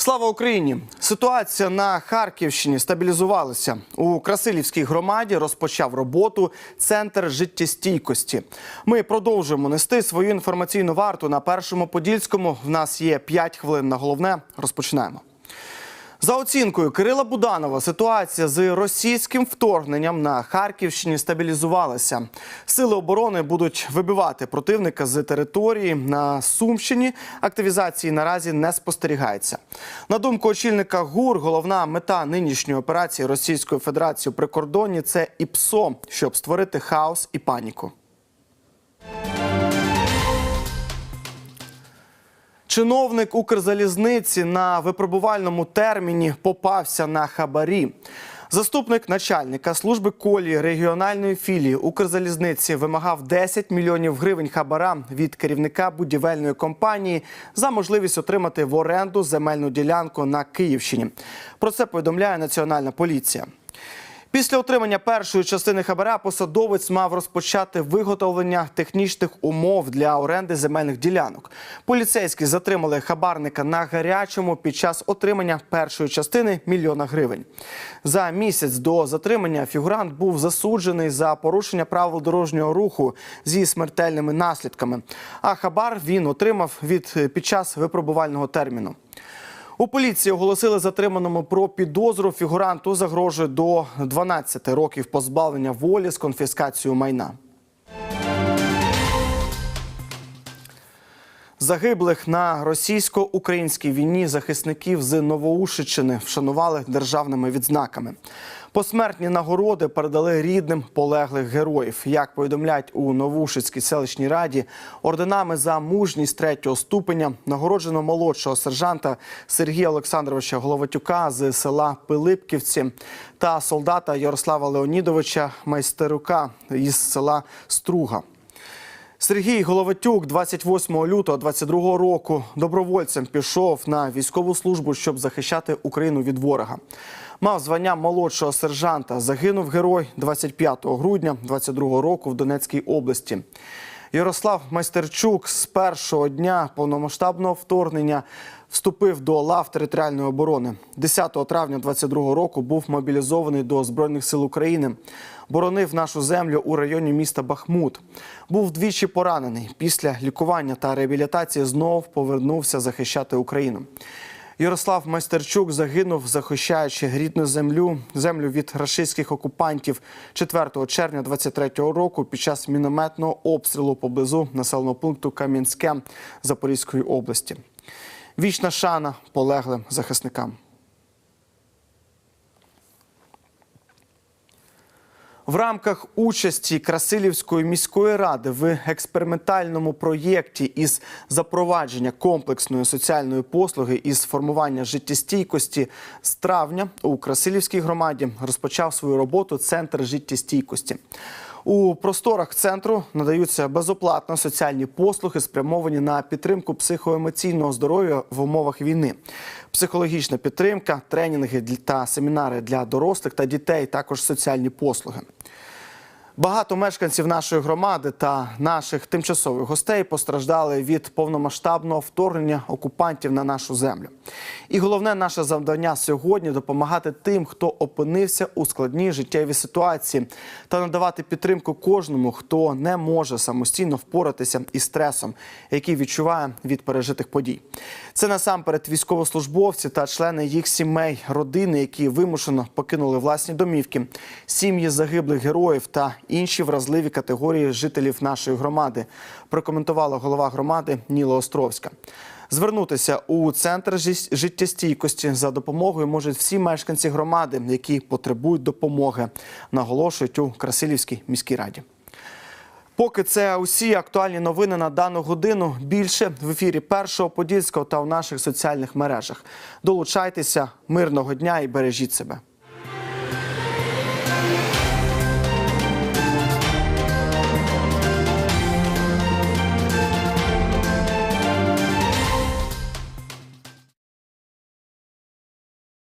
Слава Україні! Ситуація на Харківщині стабілізувалася. У Красилівській громаді розпочав роботу центр життєстійкості. Ми продовжуємо нести свою інформаційну варту на першому подільському. В нас є 5 хвилин на головне. Розпочинаємо. За оцінкою Кирила Буданова, ситуація з російським вторгненням на Харківщині стабілізувалася. Сили оборони будуть вибивати противника з території на Сумщині. Активізації наразі не спостерігається. На думку очільника ГУР, головна мета нинішньої операції Російської Федерації у прикордонні це ІПСО, щоб створити хаос і паніку. Чиновник Укрзалізниці на випробувальному терміні попався на хабарі. Заступник начальника служби колії регіональної філії Укрзалізниці вимагав 10 мільйонів гривень хабара від керівника будівельної компанії за можливість отримати в оренду земельну ділянку на Київщині. Про це повідомляє Національна поліція. Після отримання першої частини хабаря посадовець мав розпочати виготовлення технічних умов для оренди земельних ділянок. Поліцейські затримали хабарника на гарячому під час отримання першої частини мільйона гривень. За місяць до затримання фігурант був засуджений за порушення правил дорожнього руху зі смертельними наслідками. А хабар він отримав від під час випробувального терміну. У поліції оголосили затриманому про підозру. Фігуранту загрожує до 12 років позбавлення волі з конфіскацією майна. Загиблих на російсько-українській війні захисників з Новоушичини вшанували державними відзнаками. Посмертні нагороди передали рідним полеглих героїв. Як повідомляють у Новушицькій селищній раді, орденами за мужність третього ступеня нагороджено молодшого сержанта Сергія Олександровича Головатюка з села Пилипківці та солдата Ярослава Леонідовича Майстерука із села Струга. Сергій Головатюк 28 лютого 22 року добровольцем пішов на військову службу, щоб захищати Україну від ворога. Мав звання молодшого сержанта. Загинув герой 25 грудня 22 року в Донецькій області. Ярослав Майстерчук з першого дня повномасштабного вторгнення вступив до лав територіальної оборони. 10 травня 22 року був мобілізований до збройних сил України. Боронив нашу землю у районі міста Бахмут. Був двічі поранений. Після лікування та реабілітації знов повернувся захищати Україну. Ярослав Майстерчук загинув, захищаючи рідну землю, землю від рашистських окупантів 4 червня 23-го року під час мінометного обстрілу поблизу населеного пункту Кам'янське Запорізької області. Вічна шана полеглим захисникам. В рамках участі Красилівської міської ради в експериментальному проєкті із запровадження комплексної соціальної послуги із формування життєстійкості з травня у Красилівській громаді розпочав свою роботу Центр життєстійкості. У просторах центру надаються безоплатно соціальні послуги, спрямовані на підтримку психоемоційного здоров'я в умовах війни. Психологічна підтримка, тренінги та семінари для дорослих та дітей, також соціальні послуги. Багато мешканців нашої громади та наших тимчасових гостей постраждали від повномасштабного вторгнення окупантів на нашу землю. І головне наше завдання сьогодні допомагати тим, хто опинився у складній життєвій ситуації, та надавати підтримку кожному, хто не може самостійно впоратися із стресом, який відчуває від пережитих подій. Це насамперед військовослужбовці та члени їх сімей, родини, які вимушено покинули власні домівки, сім'ї загиблих героїв та інші вразливі категорії жителів нашої громади. Прокоментувала голова громади Ніла Островська. Звернутися у центр життєстійкості за допомогою можуть всі мешканці громади, які потребують допомоги, наголошують у Красилівській міській раді. Поки це усі актуальні новини на дану годину. Більше в ефірі першого подільського та в наших соціальних мережах. Долучайтеся, мирного дня і бережіть себе.